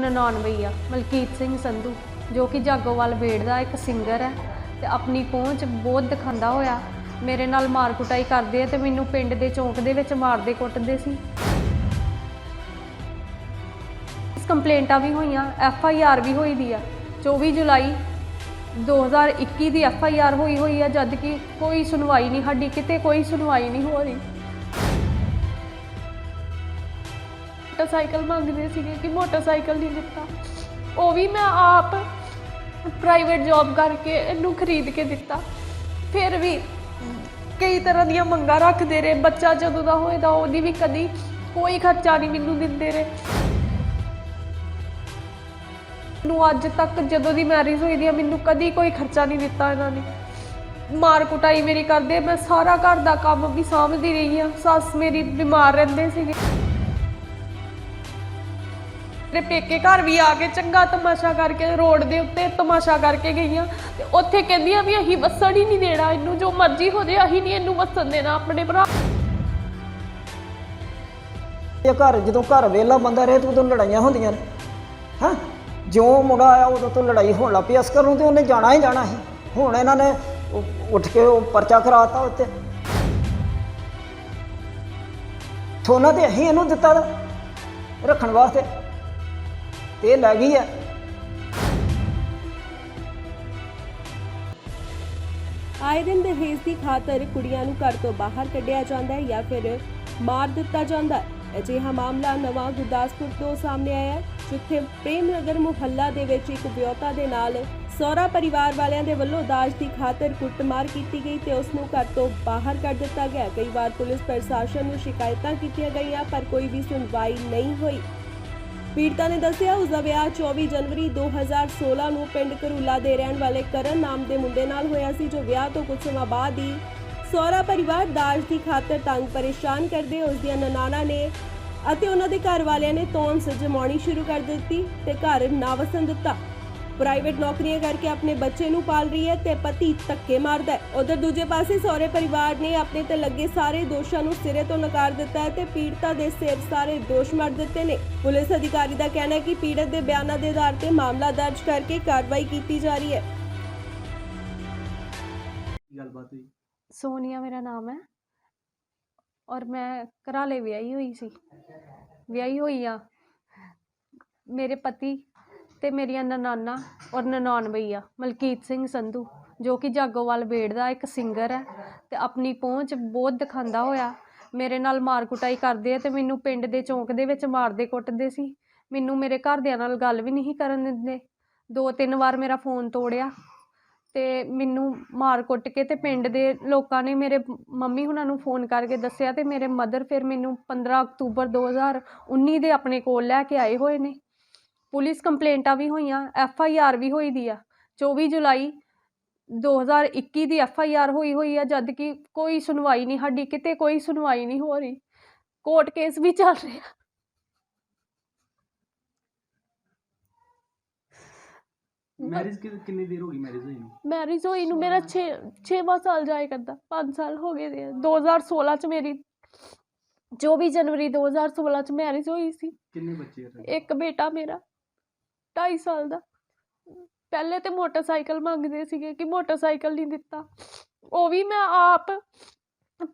99 ਆ, ਮਲਕੀਤ ਸਿੰਘ ਸੰਧੂ, ਜੋ ਕਿ ਜਾਗੋਵਾਲ ਬੇੜ ਦਾ ਇੱਕ ਸਿੰਗਰ ਹੈ ਤੇ ਆਪਣੀ ਪਹੁੰਚ ਬਹੁਤ ਦਿਖਾਉਂਦਾ ਹੋਇਆ। ਮੇਰੇ ਨਾਲ ਮਾਰ ਕੁਟਾਈ ਕਰਦੇ ਆ ਤੇ ਮੈਨੂੰ ਪਿੰਡ ਦੇ ਚੌਂਕ ਦੇ ਵਿੱਚ ਮਾਰਦੇ ਕੁੱਟਦੇ ਸੀ। ਇਸ ਕੰਪਲੇਂਟਾਂ ਵੀ ਹੋਈਆਂ ਐਫ ਆਈ ਆਰ ਵੀ ਹੋਈ ਦੀ ਆ। 24 ਜੁਲਾਈ 2021 ਦੀ ਐਫ ਆਈ ਆਰ ਹੋਈ ਹੋਈ ਆ ਜਦ ਕਿ ਕੋਈ ਸੁਣਵਾਈ ਨਹੀਂ, ਸਾਡੀ ਕਿਤੇ ਕੋਈ ਸੁਣਵਾਈ ਨਹੀਂ ਹੋ ਰਹੀ। ਮੋਟਰਸਾਈਕਲ ਮੰਗਦੇ ਸੀਗੇ ਕਿ ਮੋਟਰਸਾਈਕਲ ਨਹੀਂ ਦਿੱਤਾ। ਉਹ ਵੀ ਮੈਂ ਆਪ ਪ੍ਰਾਈਵੇਟ ਜੌਬ ਕਰਕੇ ਇਹਨੂੰ ਖਰੀਦ ਕੇ ਦਿੱਤਾ। ਫਿਰ ਵੀ ਕਈ ਤਰ੍ਹਾਂ ਦੀਆਂ ਮੰਗਾਂ ਰੱਖਦੇ ਰਹੇ। ਬੱਚਾ ਜਦੋਂ ਦਾ ਹੋਏਦਾ ਉਹਦੀ ਵੀ ਕਦੀ ਕੋਈ ਖਰਚਾ ਨਹੀਂ ਮੈਨੂੰ ਦਿੰਦੇ ਰਹੇ। ਨੂੰ ਅੱਜ ਤੱਕ ਜਦੋਂ ਦੀ ਮੈਰਿਜ ਹੋਈ ਦੀ ਆ, ਮੈਨੂੰ ਕਦੀ ਕੋਈ ਖਰਚਾ ਨਹੀਂ ਦਿੱਤਾ ਇਹਨਾਂ ਨੇ। ਮਾਰ ਕੁਟਾਈ ਮੇਰੀ ਕਰਦੇ। ਮੈਂ ਸਾਰਾ ਘਰ ਦਾ ਕੰਮ ਵੀ ਸਾਂਭਦੀ ਰਹੀ ਆ। ਸੱਸ ਮੇਰੀ ਬਿਮਾਰ ਰਹਿੰਦੇ ਸੀਗੇ। ਮੇਰੇ ਪੇਕੇ ਘਰ ਵੀ ਆ ਕੇ ਚੰਗਾ ਤਮਾਸ਼ਾ ਕਰਕੇ ਰੋਡ ਦੇ ਉੱਤੇ ਤਮਾਸ਼ਾ ਕਰਕੇ ਗਈਆਂ। ਤੇ ਉੱਥੇ ਕਹਿੰਦੀਆਂ ਵੀ ਅਸੀਂ ਵਸਣ ਹੀ ਨਹੀਂ ਦੇਣਾ, ਇਹਨੂੰ ਜੋ ਮਰਜ਼ੀ ਹੋ ਜਾਏ ਅਸੀਂ ਨਹੀਂ ਇਹਨੂੰ ਵਸਣ ਦੇਣਾ ਆਪਣੇ ਭਰਾ। ਇਹ ਘਰ, ਜਦੋਂ ਘਰ ਵਿਹਲਾ ਬੰਦਾ ਰਹੇ ਤਾਂ ਉਦੋਂ ਲੜਾਈਆਂ ਹੁੰਦੀਆਂ ਨੇ। ਹਾਂ? ਜਿਉਂ ਮੁੰਡਾ ਆਇਆ, ਉਦੋਂ ਤੋਂ ਲੜਾਈ ਹੋਣ ਲੱਗ ਪਈ। ਅਸਕਰ ਨੂੰ ਤੇ ਉਹਨੇ ਜਾਣਾ ਹੀ ਜਾਣਾ ਸੀ। ਹੁਣ ਇਹਨਾਂ ਨੇ ਉ- ਉੱਠ ਕੇ ਉਹ ਪਰਚਾ ਕਰਾਤਾ ਉੱਤੇ ਥੋਨਾ ਤੇ ਅਸੀਂ ਇਹਨੂੰ ਦਿੱਤਾ ਦਾ ਰੱਖਣ ਵਾਸਤੇ। ਤੇ ਲੈ ਗਈ ਆ। ਆਏ ਦਿਨ ਦਹੇਜ ਦੀ ਖਾਤਰ ਕੁੜੀਆਂ ਨੂੰ ਘਰ ਤੋਂ ਬਾਹਰ ਕੱਢਿਆ ਜਾਂਦਾ ਹੈ ਜਾਂ ਫਿਰ ਮਾਰ ਦਿੱਤਾ ਜਾਂਦਾ ਹੈ। ਅਜਿਹਾ ਮਾਮਲਾ ਨਵਾਂ ਗੁਰਦਾਸਪੁਰ ਤੋਂ ਸਾਹਮਣੇ ਆਇਆ ਹੈ, ਜਿੱਥੇ ਪ੍ਰੇਮ ਨਗਰ ਮੁਹੱਲਾ ਦੇ ਵਿੱਚ ਇੱਕ ਵਿਅਹਤਾ ਦੇ ਨਾਲ ਸਹੁਰਾ ਪਰਿਵਾਰ ਵਾਲਿਆਂ ਦੇ ਵੱਲੋਂ ਦਾਜ ਦੀ ਖਾਤਰ ਕੁੱਟਮਾਰ ਕੀਤੀ ਗਈ ਤੇ ਉਸ ਨੂੰ ਘਰ ਤੋਂ ਬਾਹਰ ਕੱਢ ਦਿੱਤਾ ਗਿਆ ਕਈ ਵਾਰ ਪੁਲਿਸ ਪ੍ਰਸ਼ਾਸਨ ਨੂੰ ਸ਼ਿਕਾਇਤਾਂ ਕੀਤੀਆਂ ਗਈਆਂ, ਪਰ ਕੋਈ ਵੀ ਸੁਣਵਾਈ ਨਹੀਂ ਹੋਈ। ਪੀੜਤਾ ਨੇ ਦੱਸਿਆ, ਉਸ ਦਾ ਵਿਆਹ 24 ਜਨਵਰੀ 2016 ਨੂੰ ਪਿੰਡ ਕਰੂਲਾ ਦੇ ਰਹਿਣ ਵਾਲੇ ਕਰਨ ਨਾਮ ਦੇ ਮੁੰਡੇ ਨਾਲ ਹੋਇਆ ਸੀ, ਜੋ ਵਿਆਹ ਤੋਂ ਕੁਝ ਸਮਾਂ ਬਾਅਦ ਹੀ ਸਹੁਰਾ ਪਰਿਵਾਰ ਦਾਜ ਦੀ ਖਾਤਰ ਤੰਗ ਪਰੇਸ਼ਾਨ ਕਰਦੇ ਉਸ ਦੀਆਂ ਨਨਾਣਾ ਨੇ ਅਤੇ ਉਹਨਾਂ ਦੇ ਘਰ ਵਾਲਿਆਂ ਨੇ ਤੌਂਸ ਸਜਮਾਉਣੀ ਸ਼ੁਰੂ ਕਰ ਦਿੱਤੀ ਤੇ ਘਰ ਨਾ ਵਸਣ ਦਿੱਤਾ। ਪ੍ਰਾਈਵੇਟ ਨੌਕਰੀਆਂ ਕਰਕੇ ਆਪਣੇ ਬੱਚੇ ਨੂੰ ਪਾਲ ਰਹੀ ਹੈ ਤੇ ਪਤੀ ਧੱਕੇ ਮਾਰਦਾ ਹੈ। ਉਧਰ ਦੂਜੇ ਪਾਸੇ ਸਹੁਰੇ ਪਰਿਵਾਰ ਨੇ ਆਪਣੇ ਤੇ ਲੱਗੇ ਸਾਰੇ ਦੋਸ਼ਾਂ ਨੂੰ ਸਿਰੇ ਤੋਂ ਨਕਾਰ ਦਿੱਤਾ ਹੈ ਤੇ ਪੀੜਤਾ ਦੇ ਸਿਰ ਸਾਰੇ ਦੋਸ਼ ਮੜ ਦਿੱਤੇ ਨੇ। ਪੁਲਿਸ ਅਧਿਕਾਰੀ ਦਾ ਕਹਿਣਾ ਹੈ ਕਿ ਪੀੜਤ ਦੇ ਬਿਆਨਾਂ ਦੇ ਆਧਾਰ ਤੇ ਮਾਮਲਾ ਦਰਜ ਕਰਕੇ ਕਾਰਵਾਈ ਕੀਤੀ ਜਾ ਰਹੀ ਹੈ। ਗੱਲਬਾਤ ਹੋਈ? ਸੋਨੀਆ ਮੇਰਾ ਨਾਮ ਹੈ। ਔਰ ਮੈਂ ਘਰਾਲੇ ਵਿਆਹੀ ਹੋਈ ਸੀ। ਵਿਆਹੀ ਹੋਈ ਆ। ਮੇਰੇ ਪਤੀ ਤੇ ਮੇਰੀਆਂ ਨਨਾਨਾ ਔਰ 99 ਆ ਮਲਕੀਤ ਸਿੰਘ ਸੰਧੂ, ਜੋ ਕਿ ਜਾਗੋਵਾਲ ਬੇੜ ਦਾ ਇੱਕ ਸਿੰਗਰ ਹੈ ਤੇ ਆਪਣੀ ਪਹੁੰਚ ਬਹੁਤ ਦਿਖਾਉਂਦਾ ਹੋਇਆ। ਮੇਰੇ ਨਾਲ ਮਾਰ ਕੁਟਾਈ ਕਰਦੇ ਆ ਤੇ ਮੈਨੂੰ ਪਿੰਡ ਦੇ ਚੌਂਕ ਦੇ ਵਿੱਚ ਮਾਰਦੇ ਕੁੱਟਦੇ ਸੀ। ਮੈਨੂੰ ਮੇਰੇ ਘਰਦਿਆਂ ਨਾਲ ਗੱਲ ਵੀ ਨਹੀਂ ਕਰਨ ਦਿੰਦੇ। ਦੋ ਤਿੰਨ ਵਾਰ ਮੇਰਾ ਫੋਨ ਤੋੜਿਆ ਤੇ ਮੈਨੂੰ ਮਾਰ ਕੁੱਟ ਕੇ ਤੇ ਪਿੰਡ ਦੇ ਲੋਕਾਂ ਨੇ ਮੇਰੇ ਮੰਮੀ ਹੁਣਾਂ ਨੂੰ ਫੋਨ ਕਰਕੇ ਦੱਸਿਆ ਤੇ ਮੇਰੇ ਮਦਰ ਫਿਰ ਮੈਨੂੰ 15 ਅਕਤੂਬਰ 2019 ਦੇ ਆਪਣੇ ਕੋਲ ਲੈ ਕੇ ਆਏ ਹੋਏ ਨੇ। ਪੁਲਿਸ ਕੰਪਲੇਂਟਾਂ ਵੀ ਹੋਈਆਂ ਐਫ ਆਈ ਆਰ ਵੀ ਹੋਈ ਦੀ ਆ। 24 ਜੁਲਾਈ 2021 ਦੀ ਐਫ ਆਈ ਆਰ ਹੋਈ ਹੋਈ ਆ ਜਦ ਕਿ ਕੋਈ ਸੁਣਵਾਈ ਨਹੀਂ ਸਾਡੀ ਕਿਤੇ ਕੋਈ ਸੁਣਵਾਈ ਨਹੀਂ ਹੋ ਰਹੀ। ਕੋਰਟ ਕੇਸ ਵੀ ਚੱਲ ਰਿਹਾ। ਮੈਰਿਜ ਕਿੰਨੀ ਦੇਰ ਹੋ ਗਈ ਮੈਰਿਜ ਹੋਈ ਨੂੰ? ਮੈਰਿਜ ਹੋਈ ਨੂੰ ਮੇਰਾ 6 6ਵਾਂ ਸਾਲ ਜਾਏ ਕਰਦਾ 5 ਸਾਲ ਹੋ ਗਏ ਦੇ ਆ। 2016 ਚ ਮੇਰੀ 24 ਜਨਵਰੀ 2016 ਚ ਮੈਰਿਜ ਹੋਈ ਸੀ। ਕਿੰਨੇ ਬੱਚੇ ਆ ਇੱਕ ਬੇਟਾ ਮੇਰਾ। 2.5 ਸਾਲ ਦਾ। ਪਹਿਲੇ ਤੇ ਮੋਟਰਸਾਈਕਲ ਮੰਗਦੇ ਸੀਗੇ ਕਿ ਮੋਟਰਸਾਈਕਲ ਨਹੀਂ ਦਿੱਤਾ। ਉਹ ਵੀ ਮੈਂ ਆਪ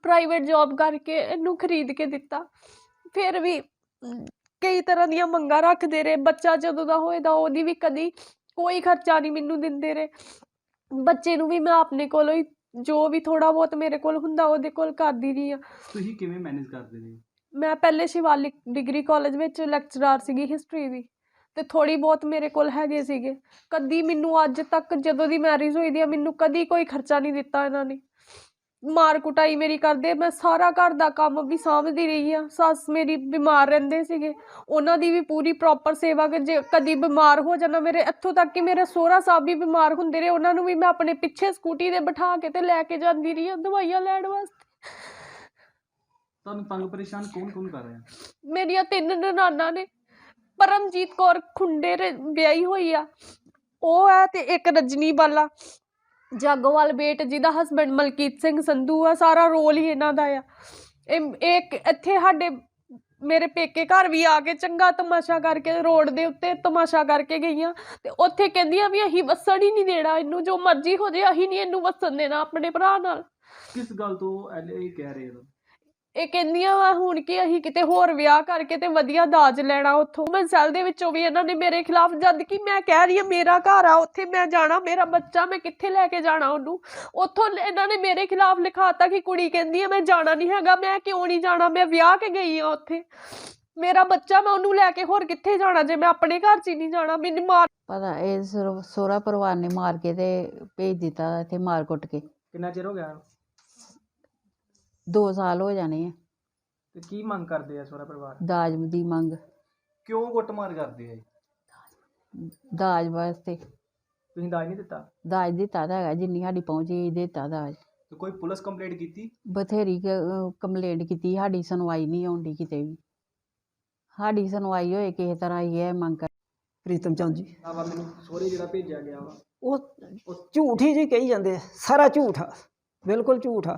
ਪ੍ਰਾਈਵੇਟ ਜੌਬ ਕਰਕੇ ਇਹਨੂੰ ਖਰੀਦ ਕੇ ਦਿੱਤਾ। ਫਿਰ ਵੀ ਕਈ ਤਰ੍ਹਾਂ ਦੀਆਂ ਮੰਗਾਂ ਰੱਖਦੇ ਰਹੇ। ਬੱਚਾ ਜਦੋਂ ਦਾ ਹੋਏਦਾ ਉਹਦੀ ਵੀ ਕਦੀ ਕੋਈ ਖਰਚਾ ਨਹੀਂ ਮੈਨੂੰ ਦਿੰਦੇ ਰਹੇ। ਬੱਚੇ ਨੂੰ ਵੀ ਮੈਂ ਆਪਣੇ ਕੋਲੋਂ ਹੀ ਜੋ ਵੀ ਥੋੜਾ ਬਹੁਤ ਮੇਰੇ ਕੋਲ ਹੁੰਦਾ ਉਹਦੇ ਕੋਲ ਕਰਦੀ ਰਹੀ ਆ ਤੁਸੀਂ ਕਿਵੇਂ ਮੈਨੇਜ ਕਰਦੇ ਨੇ ਮੈਂ ਪਹਿਲੇ ਸ਼ਿਵਾਲਿਕ ਡਿਗਰੀ ਕਾਲਜ ਵਿੱਚ ਲੈਕਚਰਰ ਸੀਗੀ ਹਿਸਟਰੀ ਦੀ। ਤੇ ਥੋੜੀ ਬਹੁਤ ਮੇਰੇ ਕੋਲ ਹੈਗੇ ਸੀਗੇ। ਕਦੀ ਮੈਨੂੰ ਅੱਜ ਤੱਕ ਜਦੋਂ ਦੀ ਮੈਰਿਜ ਹੋਈ ਦੀ ਆ ਮੈਨੂੰ ਕਦੀ ਕੋਈ ਖਰਚਾ ਨਹੀਂ ਦਿੱਤਾ ਇਹਨਾਂ ਨੇ। ਮਾਰ ਕੁਟਾਈ ਮੇਰੀ ਕਰਦੇ ਮੈਂ ਸਾਰਾ ਘਰ ਦਾ ਕੰਮ ਵੀ ਸਾਂਭਦੀ ਰਹੀ ਆ। ਸੱਸ ਮੇਰੀ ਬਿਮਾਰ ਰਹਿੰਦੇ ਸੀਗੇ। ਉਹਨਾਂ ਦੀ ਵੀ ਪੂਰੀ ਪ੍ਰੋਪਰ ਸੇਵਾ ਕਰ ਜੇ ਕਦੀ ਬਿਮਾਰ ਹੋ ਜਾਣਾ ਮੇਰੇ ਇੱਥੋਂ ਤੱਕ ਕਿ ਮੇਰੇ ਸਹੁਰਾ ਸਾਹਿਬ ਵੀ ਬਿਮਾਰ ਹੁੰਦੇ ਰਹੇ। ਉਹਨਾਂ ਨੂੰ ਵੀ ਮੈਂ ਆਪਣੇ ਪਿੱਛੇ ਸਕੂਟੀ ਤੇ ਬਿਠਾ ਕੇ ਤੇ ਲੈ ਕੇ ਜਾਂਦੀ ਰਹੀ ਆ ਦਵਾਈਆਂ ਲੈਣ ਵਾਸਤੇ। ਤੁਹਾਨੂੰ ਤੰਗ ਪਰੇਸ਼ਾਨ ਕੌਣ ਕੌਣ ਕਰ ਰਿਹਾ? ਮੇਰੀਆਂ ਤਿੰਨ ਨਨਾਨਾ ਨੇ। ਪਰਮਜੀਤ ਕੌਰ ਖੁੰਡੇ ਰ- ਵਿਆਹੀ ਹੋਈ ਆ। ਉਹ ਹੈ ਤੇ ਇੱਕ ਰਜਨੀ ਬਾਲਾ ਜਾਗੋਵਾਲ ਬੇਟ ਜਿਹਦਾ ਹਸਬੰਡ ਮਲਕੀਤ ਸਿੰਘ ਸੰਧੂ ਆ, ਸਾਰਾ ਰੋਲ ਹੀ ਇਹਨਾਂ ਦਾ ਆ। ਇਹ ਇੱਕ, ਇੱਥੇ ਸਾਡੇ ਮੇਰੇ ਪੇਕੇ ਘਰ ਵੀ ਆ ਕੇ ਚੰਗਾ ਤਮਾਸ਼ਾ ਕਰਕੇ ਰੋਡ ਦੇ ਉੱਤੇ ਤਮਾਸ਼ਾ ਕਰਕੇ ਗਈਆਂ ਤੇ ਉੱਥੇ ਕਹਿੰਦੀਆਂ ਵੀ ਅਸੀਂ ਵਸਣ ਹੀ ਨਹੀਂ ਦੇਣਾ, ਇਹਨੂੰ ਜੋ ਮਰਜ਼ੀ ਹੋ ਜੇ ਅਸੀਂ ਨਹੀਂ ਇਹਨੂੰ ਵਸਣ ਦੇਣਾ ਆਪਣੇ ਭਰਾ ਨਾਲ। ਕਿਸ ਗੱਲ ਤੋਂ ਇਹ ਕਹਿ ਰਹੇ ਹੋ ਇਹ ਕਹਿੰਦੀਆਂ ਵਾ ਹੁਣ ਕਿ ਅਸੀਂ ਕਿਤੇ ਹੋਰ ਵਿਆਹ ਕਰਕੇ ਤੇ ਵਧੀਆ ਦਾਜ ਲੈਣਾ ਉੱਥੋਂ। ਮੈਂ ਸੈਲ ਦੇ ਵਿੱਚੋਂ ਵੀ ਇਹਨਾਂ ਨੇ ਮੇਰੇ ਖਿਲਾਫ ਜਦ ਕਿ ਮੈਂ ਕਹਿ ਰਹੀ ਹਾਂ ਮੇਰਾ ਘਰ ਆ ਉੱਥੇ ਮੈਂ ਜਾਣਾ ਮੇਰਾ ਬੱਚਾ ਮੈਂ ਕਿੱਥੇ ਲੈ ਕੇ ਜਾਣਾ ਉਹਨੂੰ? ਉੱਥੋਂ ਇਹਨਾਂ ਨੇ ਮੇਰੇ ਖਿਲਾਫ ਲਿਖਾਤਾ ਕਿ ਕੁੜੀ ਕਹਿੰਦੀ ਹੈ ਮੈਂ ਜਾਣਾ ਨਹੀਂ ਹੈਗਾ ਮੈਂ ਕਿਉਂ ਨਹੀਂ ਜਾਣਾ? ਮੈਂ ਵਿਆਹ ਕੇ ਗਈ ਆ ਉੱਥੇ। ਮੇਰਾ ਬੱਚਾ ਮੈਂ ਉਹਨੂੰ ਲੈ ਕੇ ਹੋਰ ਕਿੱਥੇ ਜਾਣਾ ਜੇ ਮੈਂ ਆਪਣੇ ਘਰ 'ਚ ਹੀ ਨਹੀਂ ਜਾਣਾ? ਮੈਨੂੰ ਮਾਰ ਪਤਾ ਇਹ ਸਹੁਰਾ ਸਹੁਰਾ ਪਰਿਵਾਰ ਨੇ ਮਾਰ ਕੇ ਤੇ ਭੇਜ ਦਿੱਤਾ ਇੱਥੇ ਮਾਰ ਕੁੱਟ ਕੇ। ਕਿੰਨਾ ਚਿਰ ਹੋ ਗਿਆ? 2 ਸਾਲ ਹੋ ਜਾਣੇ ਆ। ਤੇ ਕੀ ਮੰਗ ਕਰਦੇ ਆ ਸੋਹਰਾ ਪਰਿਵਾਰ? ਦਾਜ ਦੀ ਮੰਗ। ਕਿਉਂ ਕੁੱਟਮਾਰ ਕਰਦੇ ਆ ਇਹ? ਦਾਜ ਵਾਸਤੇ। ਤੁਸੀਂ ਦਾਜ ਨਹੀਂ ਦਿੱਤਾ? ਦਾਜ ਦਿੱਤਾ ਤਾਂ ਹੈਗਾ ਜਿੰਨੀ ਸਾਡੀ ਪਹੁੰਚ ਦਿੱਤਾ ਦਾਜ। ਤੇ ਕੋਈ ਪੁਲਿਸ ਕੰਪਲੇਂਟ ਕੀਤੀ? ਬਥੇਰੀ ਕੰਪਲੇਂਟ ਕੀਤੀ ਸਾਡੀ ਸੁਣਵਾਈ ਨਹੀਂ ਆਉਂਦੀ ਕਿਤੇ ਵੀ। ਸਾਡੀ ਸੁਣਵਾਈ ਹੋਏ ਕਿਸੇ ਤਰ੍ਹਾਂ ਹੀ ਇਹ ਮੰਗ ਕਰ ਪ੍ਰੀਤਮ ਚੰਦ ਜੀ। ਆ ਵਾ ਮੈਨੂੰ ਸੋਹਰੇ ਜਿਹੜਾ ਭੇਜਿਆ ਗਿਆ ਵਾ। ਉਹ ਝੂਠ ਹੀ ਜੀ ਕਹੀ ਜਾਂਦੇ ਆ ਸਾਰਾ ਝੂਠ ਆ ਬਿਲਕੁਲ ਝੂਠ ਆ।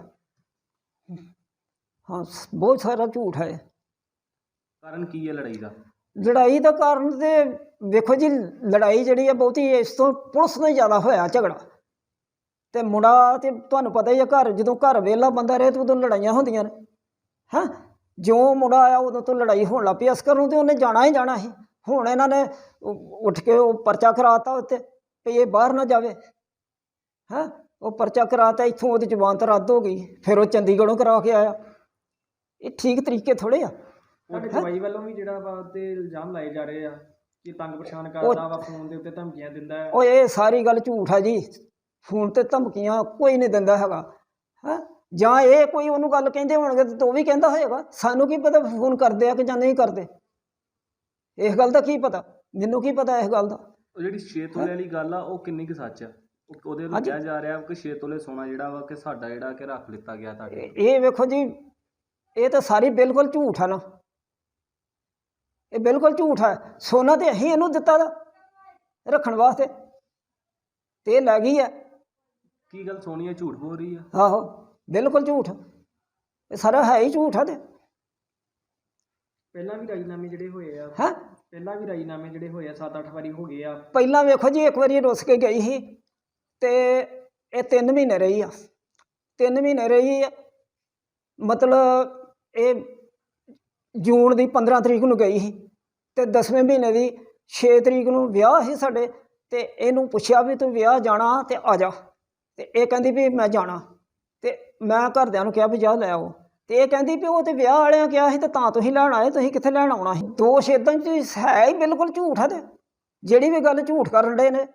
ਹਾਂ ਸ- ਬਹੁਤ ਸਾਰਾ ਝੂਠ ਹੈ। ਕਾਰਨ ਕੀ ਹੈ ਲੜਾਈ ਦਾ? ਲੜਾਈ ਦਾ ਕਾਰਨ ਤੇ ਵੇਖੋ ਜੀ ਲੜਾਈ ਜਿਹੜੀ ਆ ਬਹੁਤੀ ਇਸ ਤੋਂ ਪੁਲਿਸ ਨਾਲ ਹੀ ਜ਼ਿਆਦਾ ਹੋਇਆ ਝਗੜਾ। ਤੇ ਮੁੰਡਾ ਤੇ ਤੁਹਾਨੂੰ ਪਤਾ ਹੀ ਆ ਘਰ ਜਦੋਂ ਘਰ ਵਿਹਲਾ ਬੰਦਾ ਰਹੇ ਤੇ ਉਦੋਂ ਲੜਾਈਆਂ ਹੁੰਦੀਆਂ ਨੇ। ਹਾਂ? ਜਿਉਂ ਮੁੰਡਾ ਆਇਆ ਉਦੋਂ ਤੋਂ ਲੜਾਈ ਹੋਣ ਲੱਗ ਪਈ ਅਸਕਰ ਨੂੰ ਤੇ ਉਹਨੇ ਜਾਣਾ ਹੀ ਜਾਣਾ ਸੀ। ਹੁਣ ਇਹਨਾਂ ਨੇ ਉ- ਉੱਠ ਕੇ ਉਹ ਪਰਚਾ ਕਰਾਤਾ ਉੱਤੇ ਵੀ ਇਹ ਬਾਹਰ ਨਾ ਜਾਵੇ। ਹਾਂ? ਉਹ ਪਰਚਾ ਕਰਾਤਾ ਇੱਥੋਂ ਉਹਦੀ ਜ਼ੁਬਾਨ ਤਾਂ ਰੱਦ ਹੋ ਗਈ। ਫਿਰ ਉਹ ਚੰਡੀਗੜ੍ਹੋਂ ਕਰਾ ਕੇ ਆਇਆ। ਇਹ ਠੀਕ ਤਰੀਕੇ ਥੋੜੇ ਆ। ਤੁਹਾਡੇ ਜਵਾਈ ਵੱਲੋਂ ਵੀ ਜਿਹੜਾ ਵਾ ਤੇ ਇਲਜ਼ਾਮ ਲਾਏ ਜਾ ਰਹੇ ਆ ਕਿ ਤੰਗ ਪਰੇਸ਼ਾਨ ਕਰਦਾ ਵਾ ਫੋਨ ਦੇ ਉੱਤੇ ਧਮਕੀਆਂ ਦਿੰਦਾ ਹੈ। ਉਹ ਇਹ ਸਾਰੀ ਗੱਲ ਝੂਠ ਹੈ ਜੀ। ਫੋਨ ਤੇ ਧਮਕੀਆਂ ਕੋਈ ਨਹੀਂ ਦਿੰਦਾ ਹੈਗਾ। ਹਾਂ? ਜਾਂ ਇਹ ਕੋਈ ਉਹਨੂੰ ਗੱਲ ਕਹਿੰਦੇ ਹੋਣਗੇ ਤੇ ਉਹ ਵੀ ਕਹਿੰਦਾ ਹੋਏਗਾ। ਸਾਨੂੰ ਕੀ ਪਤਾ ਫੋਨ ਕਰਦੇ ਆ ਕਿ ਜਾਂ ਨਹੀਂ ਕਰਦੇ। ਇਸ ਗੱਲ ਦਾ ਕੀ ਪਤਾ? ਮੈਨੂੰ ਕੀ ਪਤਾ ਇਸ ਗੱਲ ਦਾ? ਉਹ ਜਿਹੜੀ 6 ਤੋਲੇ ਵਾਲੀ ਗੱਲ ਆ ਉਹ ਕਿੰਨੀ ਕੁ ਸੱਚ ਆ? ਉਹਦੇ ਹਾਂਜੀ। ਕਿਹਾ ਜਾ ਰਿਹਾ ਕਿ 6 ਤੋਲੇ ਸੋਨਾ ਜਿਹੜਾ ਵਾ ਕਿ ਸਾਡਾ ਜਿਹੜਾ ਕਿ ਰੱਖ ਲਿੱਤਾ ਗਿਆ ਤੁਹਾਡੇ ਇਹ ਵੇਖੋ ਜੀ ਇਹ ਤਾਂ ਸਾਰੀ ਬਿਲਕੁਲ ਝੂਠ ਆ ਨਾ। ਇਹ ਬਿਲਕੁਲ ਝੂਠ ਹੈ ਸੋਨਾ ਤੇ ਅਸੀਂ ਇਹਨੂੰ ਦਿੱਤਾ ਦਾ ਰੱਖਣ ਵਾਸਤੇ ਤੇ ਲੈ ਗਈ ਹੈ ਕੀ ਗੱਲ ਸੋਨੀਆ ਝੂਠ ਬੋਲ ਰਹੀ ਆ? ਆਹੋ ਬਿਲਕੁਲ ਝੂਠ। ਇਹ ਸਾਰਾ ਹੈ ਹੀ ਝੂਠ ਆ ਤੇ। ਪਹਿਲਾਂ ਵੀ ਰਾਜੀਨਾਮੇ ਜਿਹੜੇ ਹੋਏ ਆ ਹੈ? ਪਹਿਲਾਂ ਵੀ ਰਾਜੀਨਾਮੇ ਜਿਹੜੇ ਹੋਏ ਆ 7-8 ਵਾਰੀ ਹੋ ਗਏ ਆ। ਪਹਿਲਾਂ ਵੇਖੋ ਜੀ ਇੱਕ ਵਾਰੀ ਰੁੱਸ ਕੇ ਗਈ ਸੀ। ਤੇ ਇਹ 3 ਮਹੀਨੇ ਰਹੀ ਆ। 3 ਮਹੀਨੇ ਰਹੀ ਮਤਲਬ ਇਹ ਜੂਨ ਦੀ 15 ਤਰੀਕ ਨੂੰ ਗਈ ਸੀ ਤੇ 10ਵੇਂ ਮਹੀਨੇ ਦੀ 6 ਤਰੀਕ ਨੂੰ ਵਿਆਹ ਸੀ ਸਾਡੇ ਤੇ ਇਹਨੂੰ ਪੁੱਛਿਆ ਵੀ ਤੂੰ ਵਿਆਹ ਜਾਣਾ ਤੇ ਆ ਜਾ। ਤੇ ਇਹ ਕਹਿੰਦੀ ਵੀ ਮੈਂ ਜਾਣਾ ਤੇ ਮੈਂ ਘਰਦਿਆਂ ਨੂੰ ਕਿਹਾ ਵੀ ਜਾ ਲੈ ਆਓ। ਤੇ ਇਹ ਕਹਿੰਦੀ ਵੀ ਉਹ ਤੇ ਵਿਆਹ ਵਾਲਿਆਂ ਕਿਹਾ ਸੀ ਤੇ ਤਾਂ ਤੁਸੀਂ ਲੈਣ ਆਏ, ਤੁਸੀਂ ਕਿੱਥੇ ਲੈਣ ਆਉਣਾ ਸੀ? ਦੋਸ਼ ਇਦਾਂ ਚ ਹੈ ਹੀ ਬਿਲਕੁਲ ਝੂਠ ਹੈ ਤੇ। ਜਿਹੜੀ ਵੀ ਗੱਲ ਝੂਠ ਕਰਨ ਦੇ ਨੇ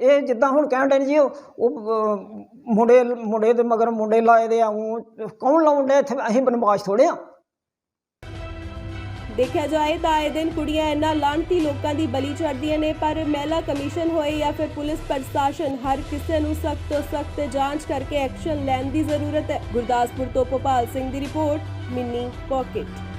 ਇਹ ਜਿੱਦਾਂ ਹੁਣ ਕਹਿਣ ਦੇ ਜੀ, ਉਹ ਮੁੰਡੇ ਮੁੰਡੇ ਦੇ ਮਗਰ ਮੁੰਡੇ ਲਾਏ ਦੇ ਆ ਊਂ ਕੌਣ ਲਾਉਣ ਇੱਥੇ? ਅਸੀਂ ਬਨਵਾਸ ਥੋੜੇ ਆ। ਦੇਖਿਆ ਜਾਏ ਤਾਂ ਆਏ ਦਿਨ ਕੁੜੀਆਂ ਇਹਨਾਂ ਲਾਂਤੀ ਲੋਕਾਂ ਦੀ ਬਲੀ ਚੜ੍ਹਦੀਆਂ ਨੇ, ਪਰ ਮਹਿਲਾ ਕਮਿਸ਼ਨ ਹੋਏ ਜਾਂ ਫਿਰ ਪੁਲਿਸ ਪ੍ਰਸ਼ਾਸਨ, ਹਰ ਕਿਸੇ ਨੂੰ ਸਖਤ ਤੋਂ ਸਖਤ ਜਾਂਚ ਕਰਕੇ ਐਕਸ਼ਨ ਲੈਣ ਦੀ ਜ਼ਰੂਰਤ ਹੈ। ਗੁਰਦਾਸਪੁਰ ਤੋਂ ਭੋਪਾਲ ਸਿੰਘ ਦੀ ਰਿਪੋਰਟ, ਮਿੰਨੀ ਪਾਕਟ।